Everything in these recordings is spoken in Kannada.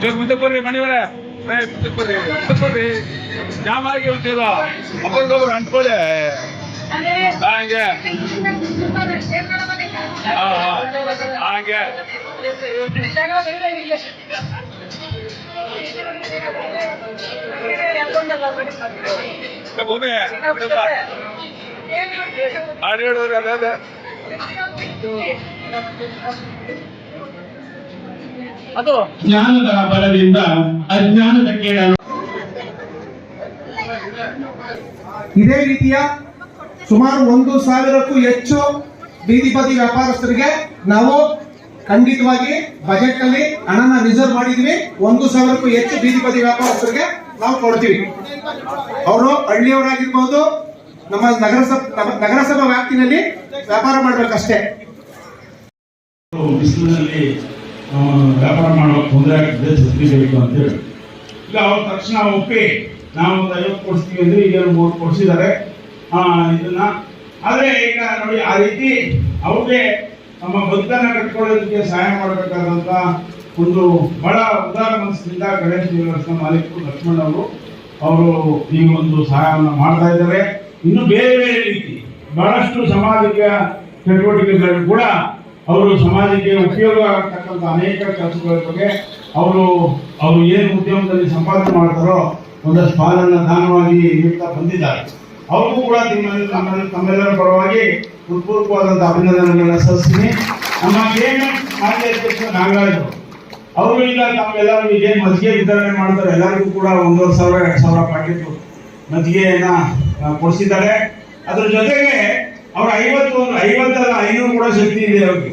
ಜೋಗ್ ಮುಂದಕ್ಕೆ ಬರ್ರಿ ಮಣಿವರ. ಮುಂದಕ್ಕೆ ಬರ್ರಿ ಮುಂದಕ್ಕೆ ಬರ್ರಿ ಜಾಮ್ ಆಗಿ ಹೋಗ್ತೀರ ಒಬ್ಬರಿಗೊಬ್ರು ಅಂಟ್ಕೊಳ್ಳಿ. ಹಂಗೆ. ಹಾ ಹಾ ಹಂಗೆ. ಭೂಮಿ. ಹಾಡು ಹೇಳಿದ್ರೆ ಅದೇ ಅದೇ. ಅದು. ಜ್ಞಾನದ ಬಲದಿಂದ ಅಜ್ಞಾನದ ಕೇಳಲು. ಇದೇ ರೀತಿಯ ಸುಮಾರು ಒಂದು ಸಾವಿರಕ್ಕೂ ಹೆಚ್ಚು ಬೀದಿ ಬದಿ ವ್ಯಾಪಾರಸ್ಥರಿಗೆ ನಾವು ಖಂಡಿತವಾಗಿ ಬಜೆಟ್ ಅಲ್ಲಿ ಹಣನ ರಿಸರ್ವ್ ಮಾಡಿದ್ವಿ. ಒಂದು ಸಾವಿರಕ್ಕೂ ಹೆಚ್ಚು ಬೀದಿ ಬದಿ ವ್ಯಾಪಾರಸ್ಥರಿಗೆ ನಾವು ಕೊಡ್ತೀವಿ. ಅವರು ಹಳ್ಳಿಯವರಾಗಿರ್ಬೋದು, ನಮ್ಮ ನಗರಸಭೆ ನಗರಸಭಾ ವ್ಯಾಪ್ತಿನಲ್ಲಿ ವ್ಯಾಪಾರ ಮಾಡ್ಬೇಕಷ್ಟೇ. ಬಿಸಿಲಿನಲ್ಲಿ ವ್ಯಾಪಾರ ಮಾಡೋಕೆ ತೊಂದರೆ ಆಗ್ತದೆ ಬೇಕು ಅಂತ ಹೇಳಿ. ಈಗ ಅವ್ರ ತಕ್ಷಣ ಒಪ್ಪಿ ನಾವು ಒಂದು ಐವತ್ತು ಕೊಡಿಸ್ತೀವಿ ಅಂದ್ರೆ ಈಗ ಮೂರು ಕೊಡಿಸಿದ್ದಾರೆ. ಇದನ್ನ. ಆದ್ರೆ ಈಗ ನೋಡಿ, ಆ ರೀತಿ ಅವ್ರಿಗೆ ನಮ್ಮ ಬದುಕನ್ನ ಕಟ್ಕೊಳ್ಳೋದಕ್ಕೆ ಸಹಾಯ ಮಾಡಬೇಕಾದಂತ ಒಂದು ಬಹಳ ಉದಾರ ಮನಸ್ಸಿನಿಂದ ಗಣೇಶ್ ಯೂನಿವರ್ಸಿಟಿ ಮಾಲೀಕರು ಲಕ್ಷ್ಮಣ್ ಅವರು ಅವರು ಈ ಒಂದು ಸಹಾಯವನ್ನು ಮಾಡ್ತಾ ಇದ್ದಾರೆ. ಇನ್ನು ಬೇರೆ ಬೇರೆ ರೀತಿ ಬಹಳಷ್ಟು ಸಾಮಾಜಿಕ ಚಟುವಟಿಕೆಗಳಲ್ಲಿ ಕೂಡ ಅವರು ಸಮಾಜಕ್ಕೆ ಉಪಯೋಗ ಆಗ್ತಕ್ಕಂಥ ಅನೇಕ ಕೆಲಸಗಳ ಬಗ್ಗೆ ಅವರು ಅವರು ಏನು ಉದ್ಯಮದಲ್ಲಿ ಸಂಪಾದನೆ ಮಾಡ್ತಾರೋ ಒಂದಷ್ಟು ಪಾಲನ್ನು ದಾನವಾಗಿ ನೀಡ್ತಾ ಬಂದಿದ್ದಾರೆ. ಅವ್ರಿಗೂ ಕೂಡ ತಮ್ಮೆಲ್ಲರ ಪರವಾಗಿ ಹೃತ್ಪೂರ್ವಕವಾದಂಥ ಅಭಿನಂದನೆಗಳನ್ನ ಸಲ್ಲಿಸ್ತೀನಿ. ನಮ್ಮ ಗೇಮ್ ಮಾಜಿ ಅಧ್ಯಕ್ಷ ನಾಗರಾಜ್, ಅವರು ಈಗ ತಮ್ಮೆಲ್ಲರೂ ಈಗ ಏನ್ ಮಜ್ಜಿಗೆ ವಿತರಣೆ ಮಾಡ್ತಾರೆ. ಎಲ್ಲರಿಗೂ ಕೂಡ ಒಂದೂವರೆ ಸಾವಿರ, ಎರಡು ಸಾವಿರ ಪ್ಯಾಕೆಟ್ ಮಜ್ಜಿಗೆಯನ್ನ ಕೊಡಿಸಿದ್ದಾರೆ. ಅದ್ರ ಜೊತೆಗೆ ಅವ್ರ ಐವತ್ತು ಒಂದು, ಐವತ್ತಲ್ಲ, ಐನೂರು ಕೂಡ ಶಕ್ತಿ ಇದೆ ಅವ್ರಿಗೆ.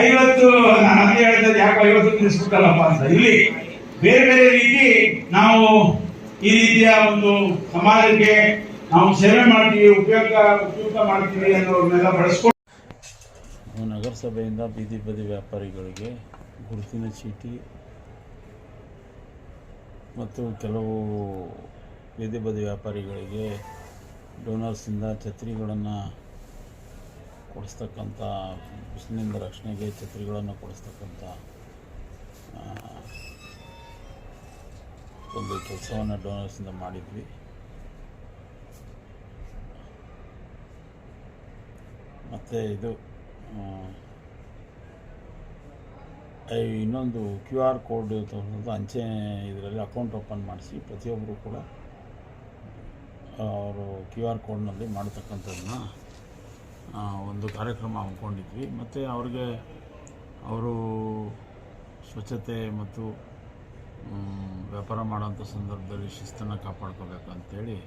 ಐವತ್ತು, ನಾನು ಅದೇ ಹೇಳ್ತೇನೆ ಯಾಕೆ ಐವತ್ತು ತಿಳಿಸ್ಬಿಟ್ಟಲ್ಲಪ್ಪ ಅಂತ. ಇಲ್ಲಿ ಬೇರೆ ಬೇರೆ ರೀತಿ ನಾವು ಈ ರೀತಿಯ ಒಂದು ಸಮಾಜಕ್ಕೆ ನಾವು ಸೇವೆ ಮಾಡ್ತೀವಿ, ಉಪಯೋಗ ಉಪಯೋಗ ಮಾಡ್ತೀವಿ ಅನ್ನೋರನ್ನೆಲ್ಲ ಬಳಸ್ಕೊಂಡು. ನಗರಸಭೆಯಿಂದ ಬೀದಿ ಬದಿ ವ್ಯಾಪಾರಿಗಳಿಗೆ ಗುರುತಿನ ಚೀಟಿ ಮತ್ತು ಕೆಲವು ಬೀದಿ ಬದಿ ವ್ಯಾಪಾರಿಗಳಿಗೆ ಡೋನರ್ಸಿಂದ ಛತ್ರಿಗಳನ್ನು ಕೊಡಿಸ್ತಕ್ಕಂಥ ಬಿಸಿಲಿನಿಂದ ರಕ್ಷಣೆಗೆ ಛತ್ರಿಗಳನ್ನು ಕೊಡಿಸ್ತಕ್ಕಂಥ ಒಂದು ಕೆಲಸವನ್ನು ಡೋನರ್ಸಿಂದ ಮಾಡಿದ್ವಿ. ಮತ್ತು ಇದು ಇನ್ನೊಂದು ಕ್ಯೂ ಆರ್ ಕೋಡ್ ತಗೊಂಡು ಅಂಚೆ ಇದರಲ್ಲಿ ಅಕೌಂಟ್ ಓಪನ್ ಮಾಡಿಸಿ ಪ್ರತಿಯೊಬ್ಬರು ಕೂಡ ಅವರು ಕ್ಯೂ ಆರ್ ಕೋಡ್ನಲ್ಲಿ ಮಾಡತಕ್ಕಂಥದ್ದನ್ನ ಒಂದು ಕಾರ್ಯಕ್ರಮ ಹಮ್ಮಿಕೊಂಡಿದ್ವಿ. ಮತ್ತು ಅವ್ರಿಗೆ ಅವರು ಸ್ವಚ್ಛತೆ ಮತ್ತು ವ್ಯಾಪಾರ ಮಾಡೋಂಥ ಸಂದರ್ಭದಲ್ಲಿ ಶಿಸ್ತನ್ನು ಕಾಪಾಡ್ಕೋಬೇಕಂತೇಳಿ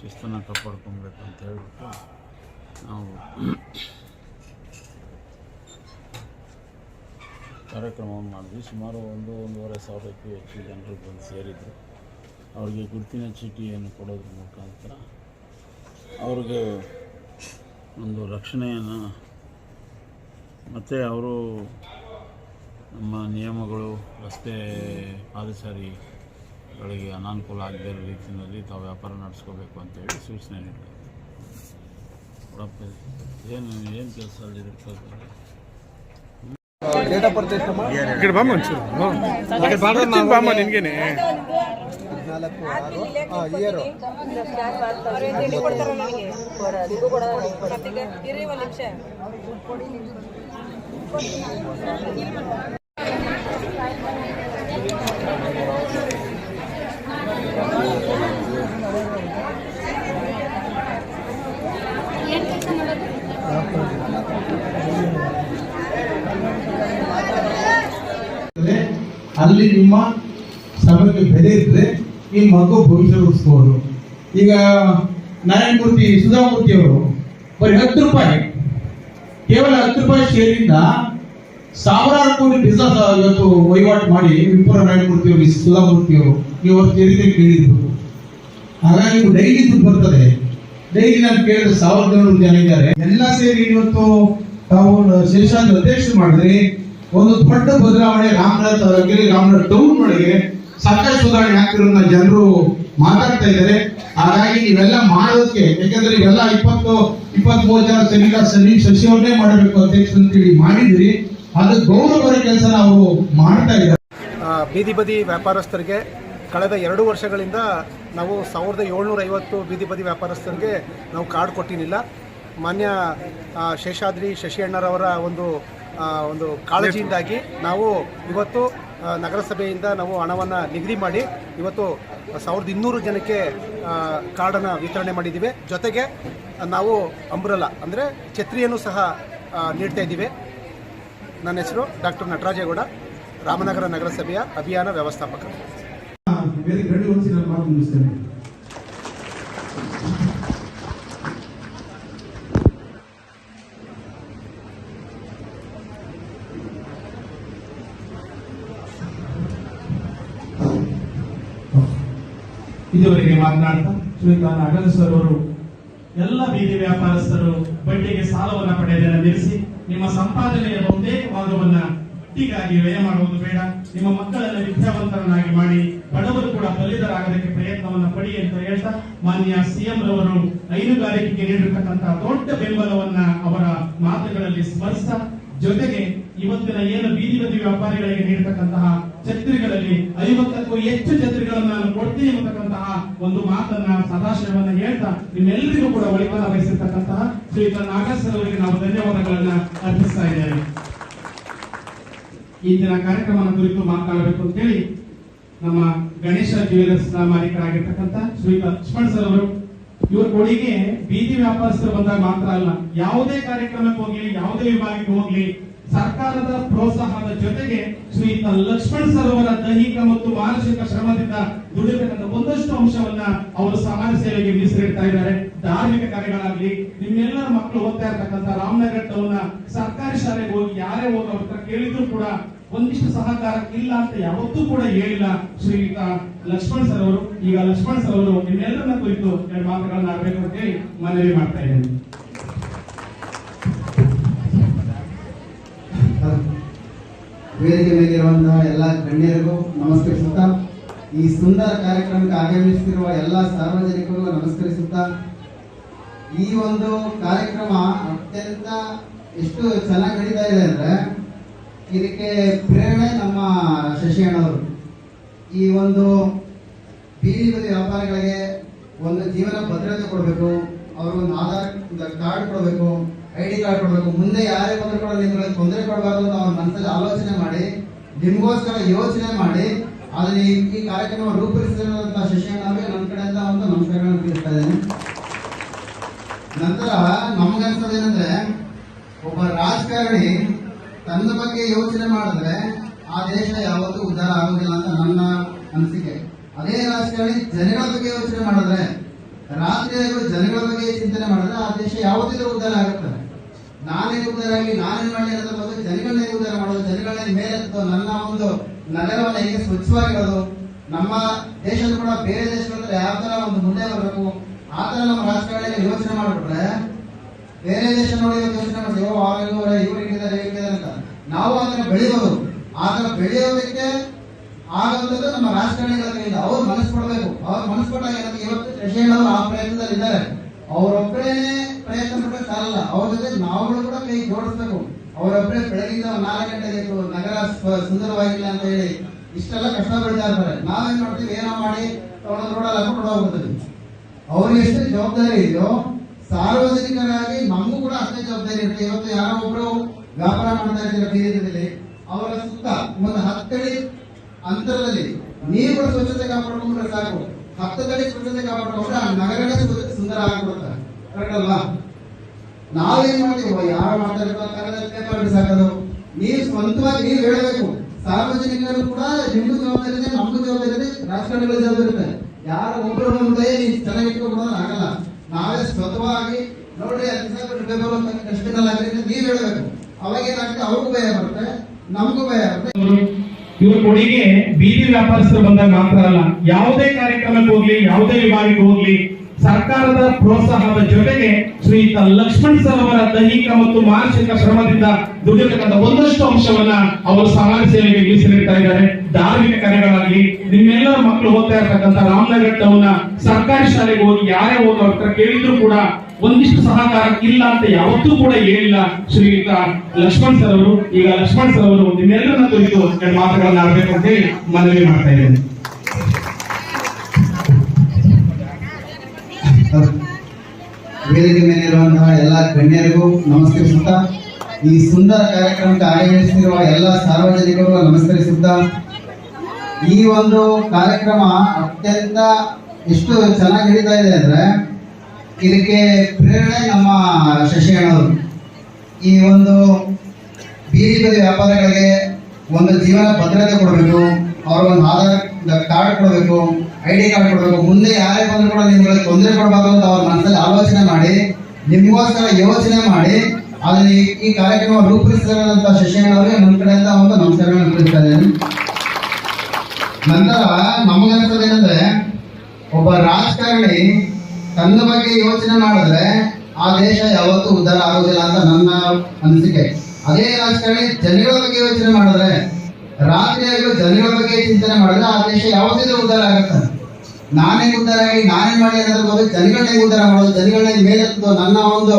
ಶಿಸ್ತನ್ನು ಕಾಪಾಡ್ಕೊಬೇಕು ಅಂತ ಹೇಳ್ಬಿಟ್ಟು ನಾವು ಕಾರ್ಯಕ್ರಮವನ್ನು ಮಾಡಿದ್ವಿ. ಸುಮಾರು ಒಂದು ಒಂದೂವರೆ ಸಾವಿರಕ್ಕೂ ಹೆಚ್ಚು ಜನರು ಬಂದು ಸೇರಿದರು. ಅವರಿಗೆ ಗುರುತಿನ ಚೀಟಿಯನ್ನು ಕೊಡೋದ್ರ ಮುಖಾಂತರ ಅವ್ರಿಗೆ ಒಂದು ರಕ್ಷಣೆಯನ್ನು ಮತ್ತು ಅವರು ನಮ್ಮ ನಿಯಮಗಳು ರಸ್ತೆ ಮಕ್ಕಳಿಗೆ ಅನಾನುಕೂಲ ಆಗದೇ ಇರೋ ರೀತಿಯಲ್ಲಿ ತಾವು ವ್ಯಾಪಾರ ನಡೆಸ್ಕೋಬೇಕು ಅಂತೇಳಿ ಸೂಚನೆ ನೀಡಿದೆ ಕೊಡಪ್ಪ ಏನು ಏನು ಕೆಲಸ ಅಲ್ಲಿ ನಿಮ್ಮ ಸಮಯಕ್ಕೆ ಬೆಲೆ ಇದ್ರೆ ಈ ಮಗು ಭವಿಷ್ಯ ರೂಪಿಸ್ಬೋದು. ಈಗ ನಾರಾಯಣಮೂರ್ತಿ, ಸುಧಾಮೂರ್ತಿ ಅವರು ಬರೀ ಹತ್ತು ರೂಪಾಯಿ. ಕೇವಲ ಹತ್ತು ರೂಪಾಯಿ ಶೇರಿಂದ ಸಾವಿರಾರು ಕೋಟಿ ಬಿಸ್ನೆಸ್ ಇವತ್ತು ವಹಿವಾಟು ಮಾಡಿ ವಿಪುರ ನಾರಾಯಣಮೂರ್ತಿ ಅವರು ಸುಧಾಮೂರ್ತಿ ಅವರು ನೀವು ಅವ್ರ ಚರಿತ್ರೆ ಕೇಳಿದ್ರು. ಹಾಗಾಗಿ ಡೈಲಿ ದುಡ್ಡು ಬರ್ತದೆ. ಡೈಲಿ ನಾನು ಕೇಳಿದ್ರೆ ಸಾವಿರದ ಜನ ಇದ್ದಾರೆ. ಎಲ್ಲ ಸೇರಿ ಇವತ್ತು ತಾವು ಶೇಷಾದ್ರಿ ಅಧ್ಯಕ್ಷ ಮಾಡಿದ್ರಿ ಒಂದು ದೊಡ್ಡ ಬದಲಾವಣೆ ರಾಮನಾಥ್ ಅವರಿಗೆ ರಾಮನಾಥ್ ಟೌನ್ ಒಳಗೆ ಸಾಕಷ್ಟು ಸುಧಾರಣೆ ಆಗ್ತಿರೋದನ್ನ ಜನರು ಮಾತಾಡ್ತಾ ಇದ್ದಾರೆ. ಹಾಗಾಗಿ ನೀವೆಲ್ಲ ಮಾಡೋದಕ್ಕೆ, ಯಾಕಂದ್ರೆ ಇವೆಲ್ಲ ಇಪ್ಪತ್ತು ಇಪ್ಪತ್ತ್ ಮೂರು ಜನ ಸನಿಕ ಸನಿ ಸಚಿವರನ್ನೇ ಮಾಡಬೇಕು ಅಧ್ಯಕ್ಷ ಅಂತೇಳಿ ಮಾಡಿದ್ರಿ ಅದು ಗೌರವರ ಕೆಲಸ ನಾವು ಮಾಡ್ತಾ ಇದ್ದಾರೆ ಬೀದಿ ಬದಿ ವ್ಯಾಪಾರಸ್ಥರಿಗೆ ಕಳೆದ ಎರಡು ವರ್ಷಗಳಿಂದ ನಾವು ಸಾವಿರದ ಏಳ್ನೂರ ಐವತ್ತು ಬೀದಿ ಬದಿ ವ್ಯಾಪಾರಸ್ಥರಿಗೆ ನಾವು ಕಾರ್ಡ್ ಕೊಟ್ಟಿನಿಲ್ಲ. ಮಾನ್ಯ ಶೇಷಾದ್ರಿ ಶಶಿ ಅಣ್ಣರವರ ಒಂದು ಒಂದು ಕಾಳಜಿಯಿಂದಾಗಿ ನಾವು ಇವತ್ತು ನಗರಸಭೆಯಿಂದ ನಾವು ಹಣವನ್ನು ನಿಗದಿ ಮಾಡಿ ಇವತ್ತು ಸಾವಿರದ ಇನ್ನೂರು ಜನಕ್ಕೆ ಕಾರ್ಡನ್ನು ವಿತರಣೆ ಮಾಡಿದ್ದೀವಿ. ಜೊತೆಗೆ ನಾವು ಅಂಬ್ರಲ, ಅಂದರೆ ಛತ್ರಿಯನ್ನು ಸಹ ನೀಡ್ತಾ ಇದ್ದೀವಿ. ನನ್ನ ಹೆಸರು ಡಾಕ್ಟರ್ ನಟರಾಜೇಗೌಡ, ರಾಮನಗರ ನಗರಸಭೆಯ ಅಭಿಯಾನ ವ್ಯವಸ್ಥಾಪಕ ವೆರಿ ಗಂಡು ಹೊಂದಿಸಿ ನಾನು ಮಾತು ಮುಗಿಸ್ತೇನೆ ಇದುವರೆಗೆ ಮಾತನಾಡ್ತಾ ಶ್ರೀಯುತ ಅಗಲ ಸರ್ ಅವರು, ಎಲ್ಲ ಬೀದಿ ವ್ಯಾಪಾರಸ್ಥರು ಬಡ್ಡಿಗೆ ಸಾಲವನ್ನು ಪಡೆಯದನ್ನು ನಿಲ್ಲಿಸಿ ನಿಮ್ಮ ಸಂಪಾದನೆಯ ಬಹುತೇಕ ಭಾಗವನ್ನ ಬಡ್ಡಿಗಾಗಿ ವ್ಯಯ ಮಾಡುವುದು ಬೇಡ. ನಿಮ್ಮ ಮಕ್ಕಳನ್ನ ವಿದ್ಯಾವಂತರನ್ನಾಗಿ ಮಾಡಿ ಬಡವರು ಕೂಡ ಬಲಿದರಾಗೋದಕ್ಕೆ ಪ್ರಯತ್ನವನ್ನ ಪಡಿ ಅಂತ ಹೇಳ್ತಾ ಮಾನ್ಯ ಸಿಎಂ ರವರು ಹೈನುಗಾರಿಕೆಗೆ ನೀಡಿರತಕ್ಕಂತಹ ದೊಡ್ಡ ಬೆಂಬಲವನ್ನ ಅವರ ಮಾತುಗಳಲ್ಲಿ ಸ್ಮರಿಸ್ತಾ, ಜೊತೆಗೆ ಇವತ್ತಿನ ಏನು ಬೀದಿ ಬದಿ ವ್ಯಾಪಾರಿಗಳಿಗೆ ನೀಡತಕ್ಕಂತಹ ಛತ್ರಿಗಳಲ್ಲಿ ಐವತ್ತಕ್ಕೂ ಹೆಚ್ಚು ಛತ್ರಿಗಳನ್ನು ನಾನು ಕೊಡ್ತೀನಿ ಎಂಬತಕ್ಕಂತಹ ಒಂದು ಮಾತನ್ನ ಸದಾಶಯವನ್ನ ಹೇಳ್ತಾ ನಿಮ್ಮೆಲ್ಲರಿಗೂ ಕೂಡ ಒಳಿತನ ವಹಿಸಿರ್ತಕ್ಕಂತಹ ಶ್ರೀಯುತ ನಾಗೇಶ್ವರ ಅವರಿಗೆ ನಾವು ಧನ್ಯವಾದಗಳನ್ನ ಅರ್ಪಿಸ್ತಾ ಇದ್ದೇವೆ. ಇಂದಿನ ದಿನ ಕಾರ್ಯಕ್ರಮದ ಕುರಿತು ಮಾತಾಡಬೇಕು ಅಂತ ಹೇಳಿ ನಮ್ಮ ಗಣೇಶ ಜ್ಯುವೆಲರ್ಸ್ನ ಮಾಲೀಕರಾಗಿರ್ತಕ್ಕಂಥ ಶ್ರೀಯುತ ಲಕ್ಷ್ಮಣ್ ಸರ್ ಅವರು. ಇವ್ರ ಕೊಡುಗೆ ಬೀದಿ ವ್ಯಾಪಾರಸ್ಥರು ಬಂದಾಗ ಮಾತ್ರ ಅಲ್ಲ, ಯಾವುದೇ ಕಾರ್ಯಕ್ರಮಕ್ಕೆ ಹೋಗ್ಲಿ, ಯಾವುದೇ ವಿಭಾಗಕ್ಕೆ ಹೋಗ್ಲಿ ಸರ್ಕಾರದ ಪ್ರೋತ್ಸಾಹದ ಜೊತೆಗೆ ಶ್ರೀಯುತ ಲಕ್ಷ್ಮಣ್ ಸರ್ ಅವರ ದೈಹಿಕ ಮತ್ತು ಮಾನಸಿಕ ಶ್ರಮದಿಂದ ದುಡಿತಕ್ಕಂಥ ಒಂದಷ್ಟು ಅಂಶವನ್ನ ಅವರು ಸಮಾಜ ಸೇವೆಗೆ ಮೀಸಲಿಡ್ತಾ ಇದ್ದಾರೆ. ಧಾರ್ಮಿಕ ಕಾರ್ಯಗಳಾಗ್ಲಿ, ನಿಮ್ಮೆಲ್ಲರ ಮಕ್ಕಳು ಓದ್ತಾ ಇರ್ತಕ್ಕಂಥ ರಾಮನಗರ ಟೌನ್ ಸರ್ಕಾರಿ ಶಾಲೆಗೆ ಹೋಗಿ ಯಾರೇ ಹೋಗಿ ಅವ್ರ ಹತ್ರ ಕೇಳಿದ್ರು ಕೂಡ ಒಂದಿಷ್ಟು ಸಹಕಾರ ಇಲ್ಲ ಅಂತ ಯಾವತ್ತೂ ಕೂಡ ಹೇಳಿಲ್ಲ ಶ್ರೀಯುತ ಲಕ್ಷ್ಮಣ್ ಸರ್ ಅವರು. ಈಗ ಲಕ್ಷ್ಮಣ್ ಸರ್ ಅವರು ನಿಮ್ಮೆಲ್ಲರನ್ನ ಕುರಿತು ಎರಡು ಮಾತುಗಳನ್ನ ಆಡಬೇಕು ಅಂತ ಹೇಳಿ ಮನವಿ ಮಾಡ್ತಾ ಇದ್ದೇನೆ. ವೇದಿಕೆ ಮೇಲಿರುವಂತಹ ಎಲ್ಲ ಗಣ್ಯರಿಗೂ ನಮಸ್ಕರಿಸುತ್ತಾ, ಈ ಸುಂದರ ಕಾರ್ಯಕ್ರಮಕ್ಕೆ ಆಗಮಿಸುತ್ತಿರುವ ಎಲ್ಲ ಸಾರ್ವಜನಿಕರಿಗೂ ನಮಸ್ಕರಿಸುತ್ತಾ, ಈ ಒಂದು ಕಾರ್ಯಕ್ರಮ ಅತ್ಯಂತ ಎಷ್ಟು ಚೆನ್ನಾಗಿ ನಡೀತಾ ಇದೆ ಅಂದ್ರೆ, ಇದಕ್ಕೆ ಪ್ರೇರಣೆ ನಮ್ಮ ಶಶಿ ಅಣ್ಣವರು ಈ ಒಂದು ಬೀದಿ ಬದಿ ವ್ಯಾಪಾರಿಗಳಿಗೆ ಒಂದು ಜೀವನ ಭದ್ರತೆ ಕೊಡಬೇಕು, ಅವ್ರಿಗೊಂದು ಆಧಾರ್ ಕಾರ್ಡ್ ಕೊಡಬೇಕು ಐ ಡಿ ಕಾರ್ಡ್ ಕೊಡಬೇಕು. ಮುಂದೆ ಯಾರೇ ಬಂದರೂ ಕೂಡ ನಿಮ್ಗಳಿಗೆ ತೊಂದರೆ ಕೊಡಬಾರ್ದು ಅಂತ ಅವ್ರ ಮನಸ್ಸಲ್ಲಿ ಆಲೋಚನೆ ಮಾಡಿ, ನಿಮಗೋಸ್ಕರ ಯೋಚನೆ ಮಾಡಿ, ಅದನ್ನ ಈ ಕಾರ್ಯಕ್ರಮ ರೂಪಿಸಿದಂತ ಶಿಷ್ಯನಾಗಿ ನನ್ನ ಕಡೆಯಿಂದ ಒಂದು ನಮಸ್ಕಾರಗಳನ್ನು ತಿಳಿಸ್ತಾ ಇದ್ದೇನೆ. ನಂತರ ನಮಗನ್ಸೋದೇನಂದ್ರೆ, ಒಬ್ಬ ರಾಜಕಾರಣಿ ತನ್ನ ಬಗ್ಗೆ ಯೋಚನೆ ಮಾಡಿದ್ರೆ ಆ ದೇಶ ಯಾವತ್ತೂ ಉದ್ಧಾರ ಆಗೋದಿಲ್ಲ ಅಂತ ನನ್ನ ಅನಿಸಿಕೆ. ಅದೇ ರಾಜಕಾರಣಿ ಜನಗಳ ಬಗ್ಗೆ ಯೋಚನೆ ಮಾಡಿದ್ರೆ ಆಗೋ ಜನಗಳ ಬಗ್ಗೆ ಚಿಂತನೆ ಮಾಡಿದ್ರೆ ಆ ದೇಶ ಯಾವತ್ತಿದ್ರೂ ಉದ್ಧಾರ ಆಗುತ್ತೆ ನಾನೇ ಉದ್ಧಾರ ಆಗಲಿ ನಾನೇ ಮಾಡಲಿ ಅಂತ ಬಂದು ಜನಗಳನ್ನೇ ಉದ್ಧಾರ ಮಾಡೋದು ಜನಗಳನ್ನೇ ಮೇಲೆ ನನ್ನ ಒಂದು ನಗರವನ್ನ ಹೇಗೆ ಸ್ವಚ್ಛವಾಗಿಡೋದು ನಮ್ಮ ದೇಶದ ಕೂಡ ಬೇರೆ ದೇಶಗಳಂದ್ರೆ ಯಾವ ತರ ಒಂದು ಮುಂದೆ ಬರಬೇಕು, ಆ ತರ ನಮ್ಮ ರಾಷ್ಟ್ರಗಳಲ್ಲಿ ಯೋಚನೆ ಮಾಡಿಬಿಟ್ರೆ, ಬೇರೆ ದೇಶ ನೋಡಿ ಯೋಚನೆ ಮಾಡ್ತೀವಿ ಓ, ಅವ್ರು ಇವ್ರು ಹಿಂಗಿದ್ದಾರೆ ಹಿಂಗಿದ್ದಾರೆ ಅಂತ. ನಾವು ಅದನ್ನ ಬೆಳೆಯಬಹುದು ಆತರ ಬೆಳೆಯೋದಕ್ಕೆ ಆಗುವಂಥದ್ದು ನಮ್ಮ ರಾಜಕಾರಣಿಗಳ ಅವ್ರು ಮನಸ್ಸು ಕೊಡಬೇಕು. ಅವ್ರ ಮನಸ್ಸು ಕೊಟ್ಟಾಗ ಇವತ್ತು ಆ ಪ್ರಯತ್ನದಲ್ಲಿ ಇದ್ದಾರೆ ಅವರೊಬ್ಬರೇ ಪ್ರಯತ್ನ ಸಾಲಲ್ಲ ಅವ್ರ ಜೊತೆ ನಾವುಗಳು ಕೂಡ ಕೈ ಜೋಡಿಸ್ಬೇಕು. ಅವರೊಬ್ಬರೇ ಬೆಳಗಿಂದ ನಾಲ್ಕು ಗಂಟೆಗೆ ನಗರ ಸುಂದರವಾಗಿಲ್ಲ ಅಂತ ಹೇಳಿ. ಇಷ್ಟೆಲ್ಲ ಕಷ್ಟ ಬೀಳ್ತಾ ಇರ್ತಾರೆ. ನಾವೇನ್ ಮಾಡ್ತೀವಿ? ಏನೋ ಮಾಡಿ ಹಾಕೊಂಡು ಹೋಗ್ಬಿಡ್ತೀವಿ. ಅವ್ರಿಗೆ ಎಷ್ಟು ಜವಾಬ್ದಾರಿ ಇದೆಯೋ, ಸಾರ್ವಜನಿಕರಾಗಿ ನಮಗೂ ಕೂಡ ಅಷ್ಟೇ ಜವಾಬ್ದಾರಿ ಇರುತ್ತೆ. ಇವತ್ತು ಯಾರೋ ಒಬ್ರು ವ್ಯಾಪಾರ ಮಾಡ್ತಾ ಇದ್ದೀರ ಬೀದಿಯಲ್ಲಿ ಅವರ ಸುತ್ತ ಒಂದು ಹತ್ತಡಿ ಅಂತರದಲ್ಲಿ ನೀವು ಕೂಡ ಸ್ವಚ್ಛತೆ ಕಾಪಾಡ್ಕೊಂಡ್ರೆ ಸಾಕು. ಹತ್ತಡಿ ಸ್ವಚ್ಛತೆ ಕಾಪಾಡ್ಕೊಂಡ್ರೆ ಆ ನಗರನೇ ಸುಂದರ ಆಗ್ಬಿಡುತ್ತೆ. ಕರೆಕ್ಟ್ ಅಲ್ವಾ ನಾವೇನ್ ಮಾಡ್ತೀವಿ ಯಾರು ಮಾತಾಡ್ತಾರೆ ಪೇಪರ್ ಬಿಸಾಕೋದು. ನೀವು ಸ್ವಂತವಾಗಿ ನೀವು ಹೇಳಬೇಕು. ಸಾರ್ವಜನಿಕರು ಕೂಡ ನಿಮ್ದು ಜವಾಬ್ದಾರಿ ಇದೆ, ನಮ್ದು ಜವಾಬ್ದಾರಿ ಇದೆ, ರಾಜಕಾರಣಿಗಳ ಜವಾಬ್ದಾರಿ ಇದೆ ಯಾರು ಒಬ್ಬರು ಬಂದ್ರೆ ನೀವು ಚೆನ್ನಾಗಿ ಇಟ್ಕೊಂಡು ಆಗಲ್ಲ. ನಾವೇ ಸ್ವತಃವಾಗಿ ನೋಡ್ರಿ ಪೇಪರ್ ಡಸ್ಟ್ಬಿನ್ ಅಲ್ಲಿ ಹಾಕಿದ್ರೆ ನೀವು ಹೇಳಬೇಕು. ಅವಾಗ ಏನಾಗುತ್ತೆ? ಅವ್ರಿಗೂ ಭಯ ಬರುತ್ತೆ, ನಮಗೂ ಭಯ ಬರುತ್ತೆ. ಇವ್ರ ಕೊಡುಗೆ ಬೀದಿ ವ್ಯಾಪಾರಸ್ಥರು ಬಂದಾಗ ಮಾತ್ರ ಅಲ್ಲ, ಯಾವುದೇ ಕಾರ್ಯಕ್ರಮಕ್ಕೆ ಹೋಗ್ಲಿ, ಯಾವುದೇ ವಿಭಾಗಕ್ಕೆ ಹೋಗ್ಲಿ ಸರ್ಕಾರದ ಪ್ರೋತ್ಸಾಹದ ಜೊತೆಗೆ ಶ್ರೀಯುತ ಲಕ್ಷ್ಮಣ್ ಸರ್ ಅವರ ದೈಹಿಕ ಮತ್ತು ಮಾನಸಿಕ ಶ್ರಮದಿಂದ ದುಡಿಯತಕ್ಕಂಥ ಒಂದಷ್ಟು ಅಂಶವನ್ನ ಅವರು ಸಮಾಜ ಸೇವೆಗೆ ಮೀಸಲಿಡ್ತಾ ಇದ್ದಾರೆ. ಧಾರ್ಮಿಕ ಕಾರ್ಯಗಳಾಗಲಿ ನಿಮ್ಮೆಲ್ಲರ ಮಕ್ಕಳು ಓದ್ತಾ ಇರತಕ್ಕಂತ ರಾಮನಗರ ಟೌನ್ ಸರ್ಕಾರಿ ಶಾಲೆಗೆ ಹೋಗಿ ಯಾರೇ ಅವ್ರ ಹತ್ರ ಕೇಳಿದ್ರು ಕೂಡ ಒಂದಿಷ್ಟು ಸಹಕಾರ ಇಲ್ಲ ಅಂತ ಯಾವತ್ತೂ ಕೂಡ ಹೇಳಿಲ್ಲ ಶ್ರೀಯುತ ಲಕ್ಷ್ಮಣ್ ಸರ್ ಅವರು. ಈಗ ಲಕ್ಷ್ಮಣ್ ಸರ್ ಅವರು ನಿಮ್ಮೆಲ್ಲರನ್ನ ಕುರಿತು ಮಾತುಗಳನ್ನ ಆಡಬೇಕು ಅಂತ ಹೇಳಿ ಮನವಿ ಮಾಡ್ತಾ ಇದ್ದೇನೆ. ವೇದಿಕೆ ಮೇಲೆ ಇರುವಂತಹ ಎಲ್ಲ ಗಣ್ಯರಿಗೂ ನಮಸ್ಕರಿಸುತ್ತಾ ಈ ಸುಂದರ ಕಾರ್ಯಕ್ರಮಕ್ಕೆ ಆಯೋಜಿಸಿರುವ ಎಲ್ಲ ಸಾರ್ವಜನಿಕರು ನಮಸ್ಕರಿಸುತ್ತಾ. ಈ ಒಂದು ಕಾರ್ಯಕ್ರಮ ಅತ್ಯಂತ ಎಷ್ಟು ಚೆನ್ನಾಗಿ ಹಿಡಿತಾ ಇದೆ ಅಂದ್ರೆ ಇದಕ್ಕೆ ಪ್ರೇರಣೆ ನಮ್ಮ ಶಶಿ ಅಣ್ಣವರು ಈ ಒಂದು ಬೀದಿ ಬದಿ ವ್ಯಾಪಾರಗಳಿಗೆ ಒಂದು ಜೀವನ ಭದ್ರತೆ ಕೊಡಬೇಕು. ಅವ್ರ ಒಂದು ಆಧಾರ್ ಕಾರ್ಡ್ ಕೊಡಬೇಕು ಐ ಡಿ ಕಾರ್ಡ್ ಕೊಡಬೇಕು. ಮುಂದೆ ಯಾರೇ ಬಂದ್ರು ಕೂಡ ನಿಮ್ಗಳಿಗೆ ತೊಂದರೆ ಕೊಡಬಾರ್ದು ಅಂತ ಅವ್ರ ಮನಸ್ಸಲ್ಲಿ ಆಲೋಚನೆ ಮಾಡಿ, ನಿಮಗೋಸ್ಕರ ಯೋಚನೆ ಮಾಡಿ, ಅದನ್ನ ಈ- ಕಾರ್ಯಕ್ರಮ ರೂಪಿಸಿದಂತ ಶಶಿಯಣ್ಣ ಅವರಿಗೆ ನಮ್ಮ ಕಡೆಯಿಂದ ಒಂದು ನಮಸ್ಕಾರಗಳನ್ನು ತಿಳಿಸ್ತಾ ಇದ್ದೇನೆ ನಂತರ ನಮಗನ್ಸೋದೇನಂದ್ರೆ ಒಬ್ಬ ರಾಜಕಾರಣಿ ತನ್ನ ಬಗ್ಗೆ ಯೋಚನೆ ಮಾಡಿದ್ರೆ ಆ ದೇಶ ಯಾವತ್ತೂ ಉದ್ಧಾರ ಆಗೋದಿಲ್ಲ ಅಂತ ನನ್ನ ಅನಿಸಿಕೆ. ಅದೇ ರಾಜಕಾರಣಿ ಜನಗಳ ಬಗ್ಗೆ ಯೋಚನೆ ಮಾಡಿದ್ರೆ ರಾತ್ರಿಯಾಗಲೂ ಜನಗಳ ಬಗ್ಗೆ ಚಿಂತನೆ ಮಾಡಿದ್ರೆ ದೇಶ ಯಾವತ್ತಿದ್ರೂ ಉದ್ಧಾರ ಆಗುತ್ತೆ? ನಾನೇ ಉದ್ಧಾರ ಆಗಿ ನಾನೇ ಮಾಡಿ ಅನ್ನೋದ್ರ ಬಗ್ಗೆ ಜನಗಳನ್ನೇ ಉದ್ಧಾರ ಮಾಡೋದು ಜನಗಳನ್ನೇ ಮೇಲೆತ್ತೋದು, ನನ್ನ ಒಂದು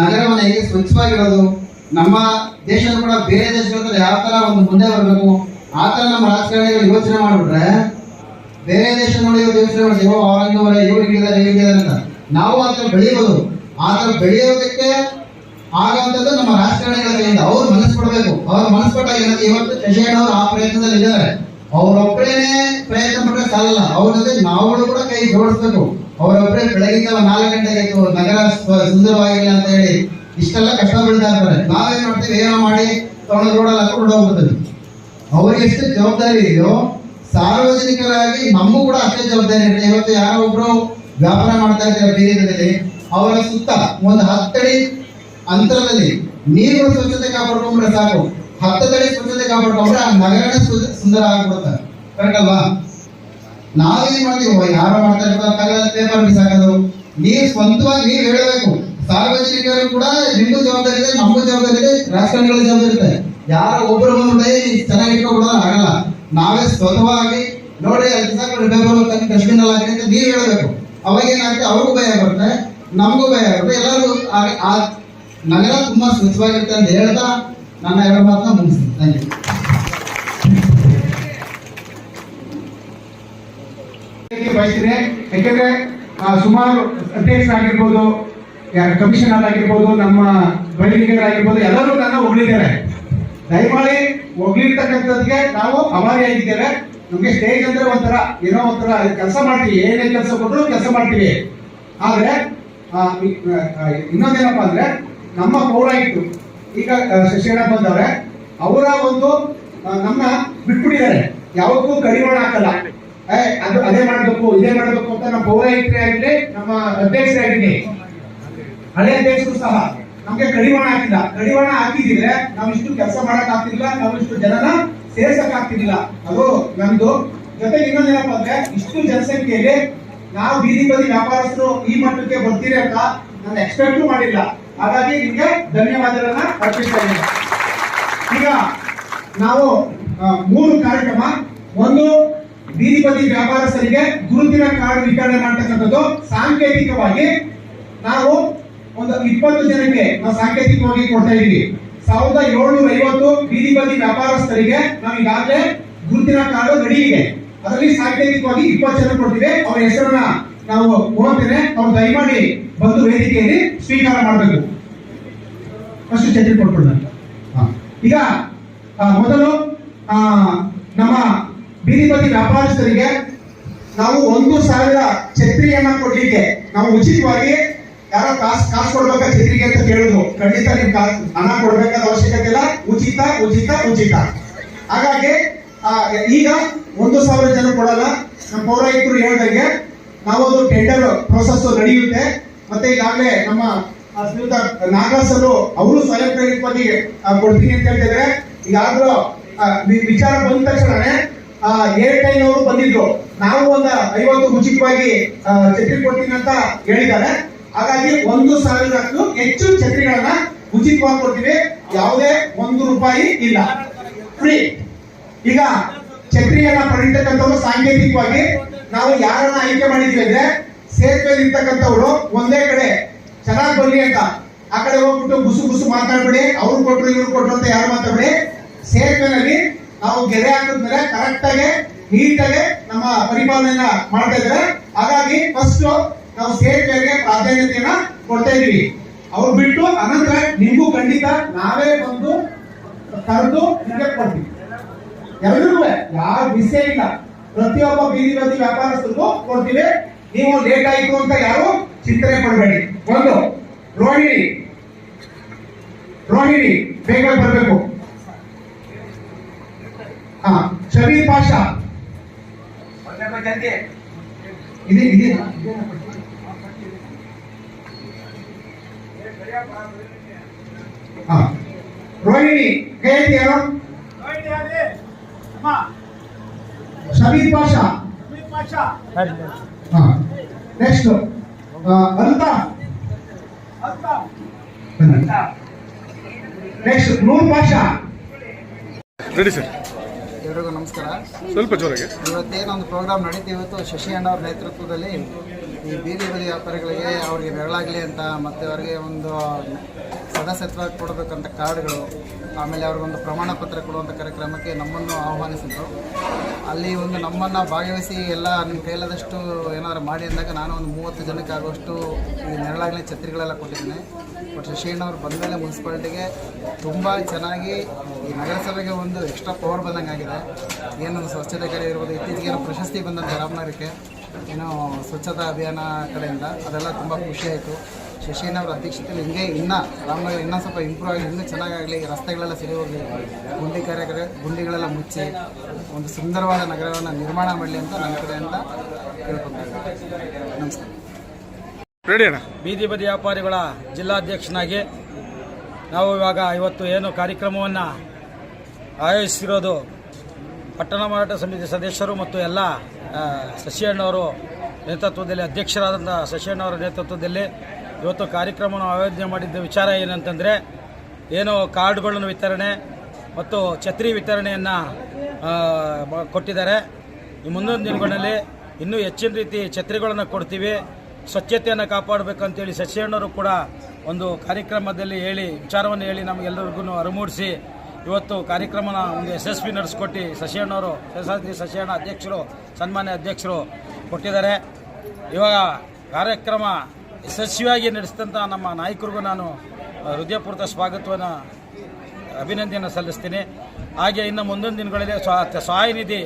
ನಗರವನ್ನ ಹೇಗೆ ಸ್ವಚ್ಛವಾಗಿಡೋದು? ನಮ್ಮ ದೇಶದ ಕೂಡ ಬೇರೆ ದೇಶಗಳ ಯಾವ ತರ ಒಂದು ಮುಂದೆ ಬರಬೇಕು? ಆ ತರ ನಮ್ಮ ರಾಜಕಾರಣಿಗಳು ಯೋಚನೆ ಮಾಡಿಬಿಟ್ರೆ, ಬೇರೆ ದೇಶ ನೋಡಿ ಯೋಚನೆ ಮಾಡ್ತೀವಿ ಅವ್ರಂಗವರೆ ಇವ್ರು ಹಿಂಗಿದ್ದಾರೆ ಅಂತ. ನಾವು ಆ ಥರ ಬೆಳೆಯಬಹುದು ಆ ಥರ ಬೆಳೆಯೋದಕ್ಕೆ ಆಗಂಥದ್ದು ನಮ್ಮ ರಾಜಕಾರಣಿಗಳ ಕೈಯಿಂದ. ಅವ್ರು ಮನಸ್ಸು ಕೊಡಬೇಕು. ಅವ್ರ ಮನಸ್ಸು ಕೊಟ್ಟಾಗ ಇವತ್ತು ಅವರು ಆ ಪ್ರಯತ್ನದಲ್ಲಿ ಇದ್ದಾರೆ. ಅವರೊಬ್ಬರೇನೆ ಪ್ರಯತ್ನ ಪಟ್ಟರೆ ಸಾಲಲ್ಲ. ಅವ್ರ ಜೊತೆ ನಾವುಗಳು ಕೂಡ ಕೈ ಜೋಡಿಸ್ಬೇಕು. ಅವರೊಬ್ಬರೇ ಬೆಳಗಿನ ನಾಲ್ಕು ಗಂಟೆಗೆ ಎದ್ದು ನಗರ ಸುಂದರವಾಗಿಲ್ಲ ಅಂತ ಹೇಳಿ ಇಷ್ಟೆಲ್ಲ ಕಷ್ಟ ಬೀಳ್ತಾ ಇರ್ತಾರೆ. ನಾವೇನ್ ಮಾಡ್ತೀವಿ? ಏನೋ ಮಾಡಿ ತಗೊಂಡು ರೋಡಲ್ಲಿ ಹಾಕೊಂಡು ಹೋಗ್ಬಿಡ್ತೀವಿ. ಅವ್ರಿಗೆ ಎಷ್ಟು ಜವಾಬ್ದಾರಿ ಇದೆಯೋ, ಸಾರ್ವಜನಿಕರಾಗಿ ನಮಗೂ ಕೂಡ ಅಷ್ಟೇ ಜವಾಬ್ದಾರಿ ಇದೆ. ಇವತ್ತು ಯಾರೋ ಒಬ್ರು ವ್ಯಾಪಾರ ಮಾಡ್ತಾ ಇದ್ದಾರೆ ಬೀದಿಗಳಲ್ಲಿ ಅವರ ಸುತ್ತ ಒಂದು ಹತ್ತಡಿ ಅಂತರದಲ್ಲಿ ನೀರು ಸ್ವಚ್ಛತೆ ಕಾಪಾಡ್ಕೊಂಡ್ರೆ ಸಾಕು. ಹತ್ತಡಿ ಸ್ವಚ್ಛತೆ ಕಾಪಾಡ್ಕೊಂಡ್ರೆ ಆ ನಗರನೇ ಸುಂದರ ಆಗ್ಬಿಡುತ್ತೆ. ಕರೆಕ್ಟ್ ಅಲ್ವಾ? ನಾವೇನ್ ಮಾಡ್ತೀವಿ? ಯಾರು ಮಾಡ್ತಾ ಇರ್ತಾರೆ ಪೇಪರ್ ಬಿಸಾಕೋದು ನೀವು ಸ್ವಂತವಾಗಿ ನೀವು ಹೇಳಬೇಕು. ಸಾರ್ವಜನಿಕರು ಕೂಡ ನಿಮ್ಗೂ ಜವಾಬ್ದಾರಿ ಇದೆ, ನಮಗೂ ಜವಾಬ್ದಾರಿ ಇದೆ, ರಾಜಕಾರಣಿಗಳ ಜವಾಬ್ದಾರಿ ಇದೆ ಯಾರು ಒಬ್ಬರು ಬಂದ್ಬಿಟ್ಟೆ ಚೆನ್ನಾಗಿ ಕೂಡ ಆಗಲ್ಲ. ನಾವೇ ಸ್ವತಃವಾಗಿ ನೋಡಿ ಅಲ್ಲಿ ಪೇಪರ್ ಡಸ್ಟ್ಬಿನ್ ಹಾಕಿ ಅಂತ ನೀವು ಹೇಳಬೇಕು. ಅವಾಗ ಏನಾಗುತ್ತೆ? ಅವ್ರಿಗೂ ಭಯ ಬರುತ್ತೆ ನಮಗೂ ಭಯ ಆಗುತ್ತೆ ಎಲ್ಲರೂ ಆ ನಗರ ತುಂಬಾ ಸ್ವಚ್ಛವಾಗಿರುತ್ತೆ ಅಂತ ಹೇಳ್ತಾ ನನ್ನ ಎರಡು ಮಾತನ್ನ ಮುಗಿಸ್ತೀನಿ ಥ್ಯಾಂಕ್ ಯು ಬಯಸ್ತೀನಿ ಯಾಕೆಂದ್ರೆ ಸುಮಾರು ಸುಮಾರು ಅಧ್ಯಕ್ಷರಾಗಿರ್ಬೋದು ಕಮಿಷನರ್ ಆಗಿರ್ಬೋದು, ನಮ್ಮ ಬಳಿಗಳಿಗಾಗಿರ್ಬೋದು ಎಲ್ಲರೂ ನನ್ನ ಹೊಗಳಿದ್ದಾರೆ. ದಯಮಾಡಿ ಹೊಗಳಿರ್ತಕ್ಕಂಥದ್ಗೆ ನಾವು ಅವಾರಿಯಾಗಿದ್ದೇವೆ ನಮಗೆ ಸ್ಟೇಜ್ ಅಂದ್ರೆ ಒಂಥರ, ಏನೋ ಒಂಥರ ಕೆಲಸ ಮಾಡ್ತೀವಿ. ಏನೇ ಕೆಲಸ ಕೊಟ್ಟರು ಕೆಲಸ ಮಾಡ್ತೀವಿ. ಆದ್ರೆ ಇನ್ನೊಂದೇನಪ್ಪ ಅಂದ್ರೆ, ನಮ್ಮ ಪೌರಾಯಿತು ಈಗ ಶಶಿಕಣ್ಣ ಬಂದವ್ರೆ ಅವರ ಒಂದು ನಮ್ಮ ಬಿಟ್ಬಿಟ್ಟಿದ್ದಾರೆ. ಯಾವತ್ತೂ ಕಡಿವಾಣ ಹಾಕಲ್ಲ. ಏ, ಅದು ಅದೇ ಮಾಡ್ಬೇಕು ಇದೇ ಮಾಡ್ಬೇಕು ಅಂತ ನಮ್ಮ ಪೌರಾಯುಕ್ತರೇ ಆಗಿದೆ ನಮ್ಮ ಅಧ್ಯಕ್ಷರೇ ಆಗಿದೆ ಹಳೆ ಅಧ್ಯಕ್ಷರು ಸಹ ನಮ್ಗೆ ಕಡಿವಾಣ ಹಾಕಿಲ್ಲ. ಕಡಿವಾಣ ಹಾಕಿದ್ರೆ ನಾವು ಇಷ್ಟು ಕೆಲಸ ಮಾಡಕ್ ಆಗ್ತಿಲ್ಲ ನಾವು ಇಷ್ಟು ಜನನ ಸೇರ್ಸಕ್ ಆಗ್ತಿರ್ಲಿಲ್ಲ ಅದು ನಮ್ದು. ಜೊತೆಗೆ ಇನ್ನೊಂದೇನಪ್ಪ ಅಂದ್ರೆ ಇಷ್ಟು ಜನಸಂಖ್ಯೆಯಲ್ಲಿ ನಾವು ಬೀದಿ ಬದಿ ವ್ಯಾಪಾರಸ್ಥರು ಈ ಮಟ್ಟಕ್ಕೆ ಬರ್ತೀರಿ ಅಂತ ನಾನು ಎಕ್ಸ್ಪೆಕ್ಟ್ ಮಾಡಿಲ್ಲ. ಹಾಗಾಗಿ ನಿಮ್ಗೆ ಧನ್ಯವಾದಗಳನ್ನ ಅರ್ಪಿಸ್ತಾ ಈಗ ನಾವು ಮೂರು ಕಾರ್ಯಕ್ರಮ. ಒಂದು ಬೀದಿ ಬದಿ ವ್ಯಾಪಾರಸ್ಥರಿಗೆ ಗುರುತಿನ ಕಾರ್ಡ್ ವಿತರಣೆ ಮಾಡ್ತಕ್ಕಂಥದ್ದು ಸಾಂಕೇತಿಕವಾಗಿ. ನಾವು ಒಂದು ಇಪ್ಪತ್ತು ಜನಕ್ಕೆ ನಾವು ಸಾಂಕೇತಿಕವಾಗಿ ಕೊಡ್ತಾ ಇದೀವಿ ಸಾವಿರದ ಏಳ್ನೂರ ಐವತ್ತು ಬದಿ ವ್ಯಾಪಾರಸ್ಥರಿಗೆ ನಾವು ಈಗಾಗಲೇ ಗುರುತಿನ ಕಾರ್ಡ್ ರೆಡಿ ಇದೆ. ಅದರಲ್ಲಿ ಸಾಂಕೇತಿಕವಾಗಿ ಇಪ್ಪತ್ತು ಜನ ಕೊಡ್ತೀವಿ. ಅವ್ರ ಹೆಸರನ್ನ ನಾವು ಕೊಡ್ತೇನೆ ಅವ್ರು ದಯಮಾಡಿ ಬಂದು ವೇದಿಕೆಯಲ್ಲಿ ಸ್ವೀಕಾರ ಮಾಡಬೇಕು. ಫಸ್ಟ್ ಚರ್ಚೆ ಕೊಟ್ಬಿಡ್ತಾರೆ ಈಗ ಮೊದಲು ನಮ್ಮ ಬೀದಿ ಬದಿ ವ್ಯಾಪಾರಸ್ಥರಿಗೆ ನಾವು ಒಂದು ಸಾವಿರ ಛತ್ರಿಯನ್ನ ಕೊಡ್ಲಿಕ್ಕೆ ನಾವು ಉಚಿತವಾಗಿ ಯಾರೋ ಕಾಸು ಕಾಸು ಕೊಡ್ಬೇಕಾ ಛತ್ರಿಗೆ ಅಂತ ಕೇಳಿದ್ರು. ಖಂಡಿತ ನಿಮ್ ಕಾಸು, ಹಣ ಕೊಡ್ಬೇಕಾದ ಅವಶ್ಯಕತೆ ಇಲ್ಲ. ಉಚಿತ ಉಚಿತ ಉಚಿತ. ಹಾಗಾಗಿ ಈಗ ಒಂದು ಸಾವಿರ ಜನ ಕೊಡಲ್ಲ. ನಮ್ಮ ಪೌರಾಯುಕ್ತರು ಹೇಳ್ದಂಗೆ ನಾವು ಅದು ಟೆಂಡರ್ ಪ್ರೋಸೆಸ್ ನಡೆಯುತ್ತೆ. ಮತ್ತೆ ಈಗಾಗಲೇ ನಮ್ಮ ಶ್ರೀಯುತ ಅವರು ಸ್ವಯಂ ಪ್ರೇರಿತವಾಗಿ ಕೊಡ್ತೀನಿ ಅಂತ ಹೇಳ್ತಿದ್ರೆ ಈಗಾಗಲೂ ವಿಚಾರ ಬಂದ ತಕ್ಷಣನೇ ಏರ್ಟೈಲ್ ಅವರು ಬಂದಿದ್ರು. ನಾವು ಒಂದು ಐವತ್ತು ಉಚಿತವಾಗಿ ಛತ್ರಿ ಕೊಡ್ತೀನಿ ಅಂತ ಹೇಳಿದ್ದಾರೆ. ಹಾಗಾಗಿ ಒಂದು ಸಾವಿರಕ್ಕೂ ಹೆಚ್ಚು ಛತ್ರಿಗಳನ್ನ ಉಚಿತವಾಗಿ ಕೊಡ್ತೀವಿ. ಯಾವುದೇ ಒಂದು ರೂಪಾಯಿ ಇಲ್ಲ. ಫ್ರೀ ಈಗ ಛತ್ರಿಯನ್ನ ಪಡೆಯತಕ್ಕಂಥವ್ರು ಸಾಂಕೇತಿಕವಾಗಿ ನಾವು ಯಾರನ್ನ ಆಯ್ಕೆ ಮಾಡಿದ್ವಿ ಅಂದ್ರೆ ಸೇತುವೆ ಇರ್ತಕ್ಕಂಥವ್ರು ಒಂದೇ ಕಡೆ, ಚೆನ್ನಾಗಿ ಬರ್ಲಿ ಅಂತ. ಆ ಕಡೆ ಹೋಗ್ಬಿಟ್ಟು ಗುಸು ಗುಸು ಮಾತಾಡ್ಬೇಡಿ, ಅವ್ರು ಕೊಟ್ರು, ಇವ್ರು ಕೊಟ್ರು ಅಂತ ಯಾರು ಮಾತಾಡ್ಬೇಡಿ. ಸೇತುವೆನಲ್ಲಿ ನಾವು ಗೆರೆ ಹಾಕಿದ್ಮೇಲೆ ಕರೆಕ್ಟ್ ಆಗಿ ನೀಟಾಗಿ ನಮ್ಮ ಪರಿಪಾಲನೆಯನ್ನ ಮಾಡ್ತಾ ಇದ್ದಾರೆ. ಹಾಗಾಗಿ ಫಸ್ಟ್ ನಾವು ಸೇತುವೆಗೆ ಪ್ರಾಧಾನ್ಯತೆಯನ್ನ ಕೊಡ್ತಾ ಇದೀವಿ ಅವ್ರು ಬಿಟ್ಟು ಅನಂತರ ನಿಮಗೂ ಖಂಡಿತ ನಾವೇ ಬಂದು ಕರೆದು ನಿಮಗೆ ಕೊಡ್ತೀವಿ. ಎಲ್ರಿಗೂ ಯಾರು ವಿಷಯ ಇಲ್ಲ. ಪ್ರತಿಯೊಬ್ಬ ಬೀದಿ ಬದಿ ವ್ಯಾಪಾರಸ್ಥರಿಗೂ ಕೊಡ್ತೀವಿ. ನೀವು ಲೇಟ್ ಆಯಿತು ಅಂತ ಯಾರು ಚಿಂತನೆ ಮಾಡಬೇಡಿ ಒಂದು ರೋಹಿಣಿ. ರೋಹಿಣಿ ಬೇಗ ಬರಬೇಕು. ಹಾ ಶಬೀರ್ ಪಾಷಾ. ಇದೆ ಇದೆ. ಹಾ. ರೋಹಿಣಿ ಕೈ ಎತ್ತಿ ಯಾರು? ಶಬೀರ್ ಪಾಷಾ. ನೆಕ್ಸ್ಟ್ ಅಂತ next Noor Pasha. Ready sir ಎಲ್ರಿಗೂ ನಮಸ್ಕಾರ. ಸ್ವಲ್ಪ ಜೋರಾಗಿ. ಇವತ್ತೇನೊಂದು ಪ್ರೋಗ್ರಾಮ್ ನಡೀತು ಇವತ್ತು ಶಶಿ ಅಣ್ಣವ್ರ ನೇತೃತ್ವದಲ್ಲಿ ಈ ಬೀದಿ ಬದಿ ವ್ಯಾಪಾರಿಗಳಿಗೆ ಅವರಿಗೆ ನೆರಳಾಗಲಿ ಅಂತ ಮತ್ತೆ ಅವರಿಗೆ ಒಂದು ಸದಸ್ಯತ್ವ ಕೊಡಬೇಕಂತ ಕಾರ್ಡ್ಗಳು, ಆಮೇಲೆ ಅವ್ರಿಗೊಂದು ಪ್ರಮಾಣ ಪತ್ರ ಕೊಡುವಂಥ ಕಾರ್ಯಕ್ರಮಕ್ಕೆ ನಮ್ಮನ್ನು ಆಹ್ವಾನಿಸಿದ್ರು. ಅಲ್ಲಿ ಒಂದು ನಮ್ಮನ್ನು ಭಾಗವಹಿಸಿ ಎಲ್ಲ ನಿಮ್ಮ ಕೈಲಾದಷ್ಟು ಏನಾದರೂ ಮಾಡಿ ಅಂದಾಗ ನಾನು ಒಂದು ಮೂವತ್ತು ಜನಕ್ಕೆ ಆಗುವಷ್ಟು ಈ ನೆರಳಾಗಲಿ ಛತ್ರಿಗಳೆಲ್ಲ ಕೊಟ್ಟಿದ್ದೀನಿ. ಬಟ್ ಶಶಿಯಣ್ಣವ್ರು ಬಂದ ಮೇಲೆ ಮುನ್ಸಿಪಾಲ್ಟಿಗೆ ತುಂಬ ಚೆನ್ನಾಗಿ ಈ ನಗರಸಭೆಗೆ ಒಂದು ಎಕ್ಸ್ಟ್ರಾ ಪವರ್ ಬಂದಂಗೆ ಆಗಿದೆ. ಏನೊಂದು ಸ್ವಚ್ಛತೆ ಕಡೆ ಇರ್ಬೋದು, ಇತ್ತೀಚೆಗೆ ಪ್ರಶಸ್ತಿ ಬಂದಂಥ ರಾಮನಗರಕ್ಕೆ, ಏನೋ ಸ್ವಚ್ಛತಾ ಅಭಿಯಾನ ಕಡೆಯಿಂದ ಅದೆಲ್ಲ ತುಂಬ ಖುಷಿ ಶಶಿಯಣ್ಣವ್ರ ಅಧ್ಯಕ್ಷತೆಯಲ್ಲಿ ಹಿಂಗೆ ಇನ್ನೂ ರಾಮನಗರ ಇನ್ನೂ ಸ್ವಲ್ಪ ಇಂಪ್ರೂವ್ ಆಗಿ ಇನ್ನೂ ಚೆನ್ನಾಗಾಗಲಿ ರಸ್ತೆಗಳೆಲ್ಲ ಸರಿ ಹೋಗಲಿ ಗುಂಡಿ ಕಾರ್ಯಕ್ರಮ ಗುಂಡಿಗಳೆಲ್ಲ ಮುಚ್ಚಿ ಒಂದು ಸುಂದರವಾದ ನಗರವನ್ನು ನಿರ್ಮಾಣ ಮಾಡಲಿ ಅಂತ ನನ್ನ ಕಡೆಯಿಂದ ಕೇಳ್ಕೊತಾ ನಮಸ್ಕಾರ. ರೆಡಿ ಅಣ್ಣ? ಬೀದಿ ಬದಿ ವ್ಯಾಪಾರಿಗಳ ಜಿಲ್ಲಾಧ್ಯಕ್ಷನಾಗಿ ನಾವು ಇವಾಗ ಇವತ್ತು ಏನು ಕಾರ್ಯಕ್ರಮವನ್ನು ಆಯೋಜಿಸಿರೋದು ಪಟ್ಟಣ ಮಾರಾಟ ಸಮಿತಿ ಸದಸ್ಯರು ಮತ್ತು ಎಲ್ಲ ಸಸಿಯಣ್ಣವರು ಶಶಿಯಣ್ಣವರು ನೇತೃತ್ವದಲ್ಲಿ ಅಧ್ಯಕ್ಷರಾದಂಥ ಶಶಿಯಣ್ಣವರ ನೇತೃತ್ವದಲ್ಲಿ ಇವತ್ತು ಕಾರ್ಯಕ್ರಮವನ್ನು ಆಯೋಜನೆ ಮಾಡಿದ್ದ ವಿಚಾರ ಏನಂತಂದರೆ, ಏನು ಕಾರ್ಡ್ಗಳನ್ನು ವಿತರಣೆ ಮತ್ತು ಛತ್ರಿ ವಿತರಣೆಯನ್ನು ಕೊಟ್ಟಿದ್ದಾರೆ. ಈ ಮುಂದಿನ ದಿನಗಳಲ್ಲಿ ಇನ್ನೂ ಹೆಚ್ಚಿನ ರೀತಿ ಛತ್ರಿಗಳನ್ನು ಕೊಡ್ತೀವಿ. ಸ್ವಚ್ಛತೆಯನ್ನು ಕಾಪಾಡಬೇಕಂತೇಳಿ ಶಶಿಯಣ್ಣವರು ಕೂಡ ಒಂದು ಕಾರ್ಯಕ್ರಮದಲ್ಲಿ ಹೇಳಿ, ವಿಚಾರವನ್ನು ಹೇಳಿ ನಮಗೆಲ್ಲರಿಗೂ ಅರಮೂಡಿಸಿ ಇವತ್ತು ಕಾರ್ಯಕ್ರಮನ ಒಂದು ಯಶಸ್ವಿ ನಡೆಸ್ಕೊಟ್ಟು ಶಶಿಯಣ್ಣವರು ಶೇಷಾದ್ರಿ ಶಶಿಯಣ್ಣ ಅಧ್ಯಕ್ಷರು, ಸನ್ಮಾನ್ಯ ಅಧ್ಯಕ್ಷರು ಕೊಟ್ಟಿದ್ದಾರೆ. ಇವಾಗ ಕಾರ್ಯಕ್ರಮ ಯಶಸ್ವಿಯಾಗಿ ನಡೆಸಿದಂಥ ನಮ್ಮ ನಾಯಕರಿಗೂ ನಾನು ಹೃದಯಪೂರ್ವ ಹೃದಯಪೂರ್ವಕ ಸ್ವಾಗತವನ್ನು ಅಭಿನಂದನೆ ಸಲ್ಲಿಸ್ತೀನಿ. ಹಾಗೆ ಇನ್ನು ಮುಂದಿನ ದಿನಗಳಲ್ಲಿ ಸ್ವ, ಸಹಾಯ ನಿಧಿ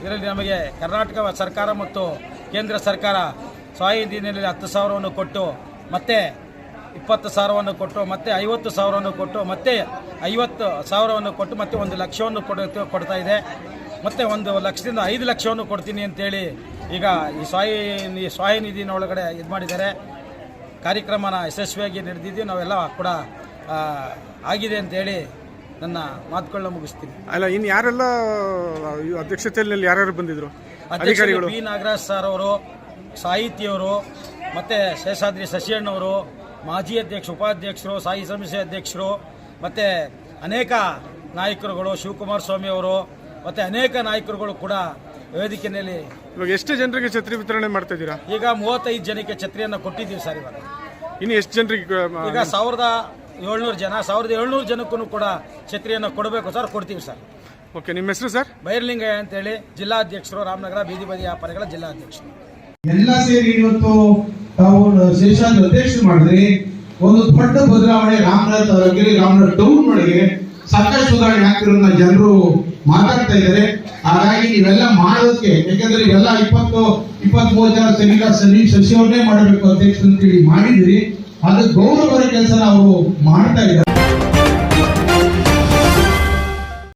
ಇದರಲ್ಲಿ ನಮಗೆ ಕರ್ನಾಟಕ ಸರ್ಕಾರ ಮತ್ತು ಕೇಂದ್ರ ಸರ್ಕಾರ ಸಹಾಯ ನಿಧಿಯಲ್ಲಿ ಹತ್ತು ಸಾವಿರವನ್ನು ಕೊಟ್ಟು, ಮತ್ತೆ ಇಪ್ಪತ್ತು ಸಾವಿರವನ್ನು ಕೊಟ್ಟು, ಮತ್ತೆ ಐವತ್ತು ಸಾವಿರವನ್ನು ಕೊಟ್ಟು, ಮತ್ತೆ ಐವತ್ತು ಸಾವಿರವನ್ನು ಕೊಟ್ಟು, ಮತ್ತೆ ಒಂದು ಲಕ್ಷವನ್ನು ಕೊಡ ಕೊಡ್ತಾ ಇದೆ. ಮತ್ತೆ ಒಂದು ಲಕ್ಷದಿಂದ ಐದು ಲಕ್ಷವನ್ನು ಕೊಡ್ತೀನಿ ಅಂತೇಳಿ ಈಗ ಈ ಸ್ವಾಯಿ ಈ ಸ್ವಾಯಿ ನಿಧಿನ ಒಳಗಡೆ ಇದು ಮಾಡಿದ್ದಾರೆ. ಕಾರ್ಯಕ್ರಮನ ಯಶಸ್ವಿಯಾಗಿ ನಡೆದಿದ್ದೀವಿ ನಾವೆಲ್ಲ ಕೂಡ ಆಗಿದೆ ಅಂತೇಳಿ ನನ್ನ ಮಾತುಗಳನ್ನ ಮುಗಿಸ್ತೀನಿ. ಅಲ್ಲ ಇನ್ನು ಯಾರೆಲ್ಲ ಅಧ್ಯಕ್ಷತೆಯಲ್ಲಿ ಯಾರ್ಯಾರು ಬಂದಿದ್ರು? ಅಧಿಕಾರಿಗಳು? ಬಿ ನಾಗರಾಜ್ ಸರ್ ಅವರು ಸಾಹಿತಿಯವರು ಮತ್ತು ಶೇಷಾದ್ರಿ ಶಶಿಯಣ್ಣವರು ಮಾಜಿ ಅಧ್ಯಕ್ಷ ಉಪಾಧ್ಯಕ್ಷರು ಸಾಯಿ ಸಮಿತಿ ಅಧ್ಯಕ್ಷರು ಮತ್ತು ಅನೇಕ ನಾಯಕರುಗಳು ಶಿವಕುಮಾರ್ ಸ್ವಾಮಿ ಅವರು ಮತ್ತು ಅನೇಕ ನಾಯಕರುಗಳು ಕೂಡ ವೇದಿಕೆಯಲ್ಲಿ ಇವಾಗ ಎಷ್ಟು ಜನರಿಗೆ ಛತ್ರಿ ವಿತರಣೆ ಮಾಡ್ತಾ ಇದ್ದೀರಾ? ಈಗ ಮೂವತ್ತೈದು ಜನಕ್ಕೆ ಛತ್ರಿಯನ್ನು ಕೊಟ್ಟಿದ್ದೀವಿ ಸರ್ ಇವಾಗ. ಇನ್ನು ಎಷ್ಟು ಜನರಿಗೆ ಈಗ ಸಾವಿರದ ಏಳ್ನೂರು ಜನ ಸಾವಿರದ ಏಳ್ನೂರು ಜನಕ್ಕೂ ಕೂಡ ಛತ್ರಿಯನ್ನು ಕೊಡಬೇಕು ಸರ್ ಕೊಡ್ತೀವಿ ಸರ್. ಓಕೆ ನಿಮ್ಮ ಹೆಸರು ಸರ್? ಬೈರ್ಲಿಂಗಯ್ಯ ಅಂತೇಳಿ ಜಿಲ್ಲಾಧ್ಯಕ್ಷರು ರಾಮನಗರ ಬೀದಿ ಬದಿ ವ್ಯಾಪಾರಿಗಳ ಜಿಲ್ಲಾಧ್ಯಕ್ಷರು. ಎಲ್ಲ ಸೇರಿ ಇವತ್ತು ತಾವು ಶೇಷಾದ್ರಿ ಅಧ್ಯಕ್ಷರು ಮಾಡಿದ್ರಿ ಒಂದು ದೊಡ್ಡ ಬದಲಾವಣೆ ರಾಮನಗರ ರಾಮನಗರ ಟೌನ್ ಒಳಗೆ ಸಾಕಷ್ಟು ಸುಧಾರಣೆ ಆಗ್ತಿರೋದನ್ನ ಜನರು ಮಾತಾಡ್ತಾ ಇದ್ದಾರೆ. ಹಾಗಾಗಿ ನೀವೆಲ್ಲ ಮಾಡೋದಕ್ಕೆ, ಯಾಕಂದ್ರೆ ಇವೆಲ್ಲ ಇಪ್ಪತ್ತು ಇಪ್ಪತ್ತ್ ಮೂರು ಜನ ಸೆಮಿನಾರ್ಸ್ ಸನಿ ಸಚಿವರನ್ನೇ ಮಾಡಬೇಕು ಅಧ್ಯಕ್ಷ ಅಂತೇಳಿ ಮಾಡಿದ್ರಿ ಅದು ಗೌರವರ ಕೆಲಸನ ಅವರು ಮಾಡ್ತಾ ಇದ್ದಾರೆ.